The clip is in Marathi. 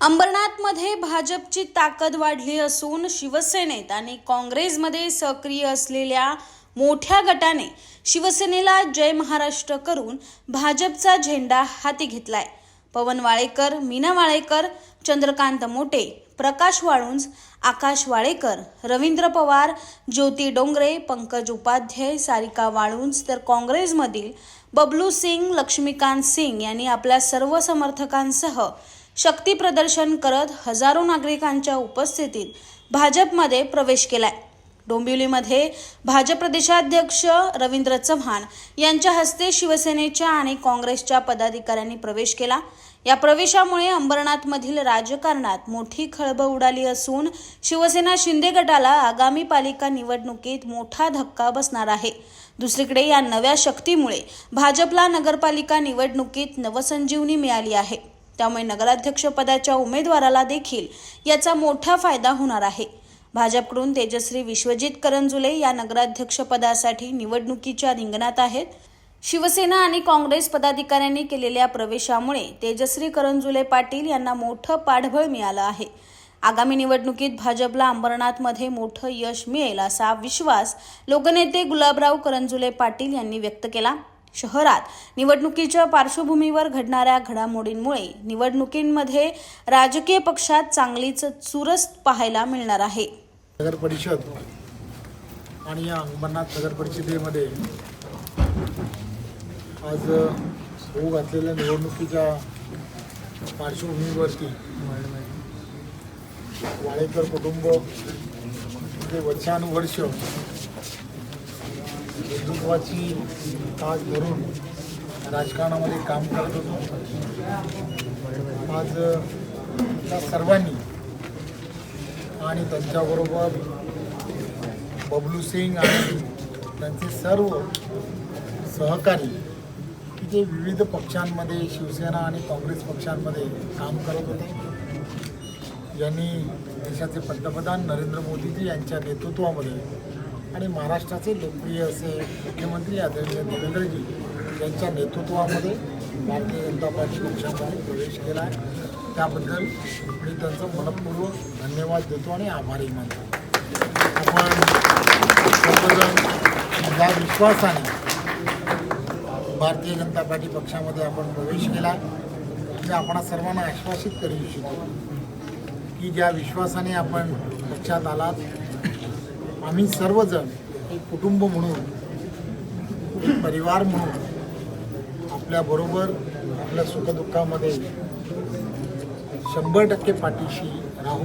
अंबरनाथमध्ये भाजपची ताकद वाढली असून शिवसेनेत आणि काँग्रेसमध्ये सक्रिय असलेल्या मोठ्या गटाने शिवसेनेला जय महाराष्ट्र करून भाजपचा झेंडा हाती घेतलाय. पवन वाळेकर मीना वाळेकर चंद्रकांत मोटे प्रकाश वाळुंज आकाश वाळेकर रवींद्र पवार ज्योती डोंगरे पंकज उपाध्याय सारिका वाळुंज तर काँग्रेसमधील बबलू सिंग लक्ष्मीकांत सिंग यांनी आपल्या सर्व समर्थकांसह शक्ती प्रदर्शन करत हजारो नागरिकांच्या उपस्थितीत भाजपमध्ये प्रवेश केलाय. डोंबिवलीमध्ये भाजप प्रदेशाध्यक्ष रवींद्र चव्हाण यांच्या हस्ते शिवसेनेच्या आणि काँग्रेसच्या पदाधिकाऱ्यांनी प्रवेश केला. या प्रवेशामुळे अंबरनाथमधील राजकारणात मोठी खळबळ उडाली असून शिवसेना शिंदे गटाला आगामी पालिका निवडणुकीत मोठा धक्का बसणार आहे. दुसरीकडे या नव्या शक्तीमुळे भाजपला नगरपालिका निवडणुकीत नवसंजीवनी मिळाली आहे. त्यामुळे नगराध्यक्षपदाच्या उमेदवाराला देखील याचा मोठा फायदा होणार आहे. भाजपकडून तेजश्री विश्वजित करंजुले या नगराध्यक्षपदासाठी निवडणुकीच्या रिंगणात आहेत. शिवसेना आणि काँग्रेस पदाधिकाऱ्यांनी केलेल्या प्रवेशामुळे तेजश्री करंजुले पाटील यांना मोठं पाठबळ मिळालं आहे. आगामी निवडणुकीत भाजपला अंबरनाथमध्ये मोठं यश मिळेल असा विश्वास लोकनेते गुलाबराव करंजुले पाटील यांनी व्यक्त केला. शहरात. निवडणुकीच्या पार्श्वभूमीवर घडणाऱ्या घडामोडींमुळे निवडणुकींमध्ये राजकीय पक्षात चांगलीच चुरस पाहायला मिळणार आहे. नगर परिषद आणि या अंबरनाथ नगर परिषदेमध्ये आज होऊ घातलेल्या निवडणुकीच्या पार्श्वभूमीवरती वाळेकर कुटुंब वर्षानुवर्ष हिंदुत्वाची ताज धरून राजकारणामध्ये काम करत होतो. आज त्या सर्वांनी आणि त्यांच्याबरोबर बबलू सिंग आणि त्यांचे सर्व सहकारी जे विविध पक्षांमध्ये शिवसेना आणि काँग्रेस पक्षांमध्ये काम करत होते. यांनी देशाचे पंतप्रधान नरेंद्र मोदीजी यांच्या नेतृत्वामध्ये आणि महाराष्ट्राचे लोकप्रिय असे मुख्यमंत्री आदरणीय देवेंद्रजी यांच्या नेतृत्वामध्ये भारतीय जनता पार्टी पक्षामध्ये प्रवेश केला. आहे त्याबद्दल मी त्यांचं मनपूर्वक धन्यवाद देतो आणि आभारी मानतो. आपण सर्वजण या विश्वासाने भारतीय जनता पार्टी पक्षामध्ये आपण प्रवेश केला. मी आपण सर्वांना आश्वासित करू इच्छितो की ज्या विश्वासाने आपण पक्षात आलात आम्ही सर्वजण एक कुटुंब म्हणून परिवार म्हणून आपल्याबरोबर आपल्या सुखदुःखामध्ये शंभर टक्के पाठीशी राहू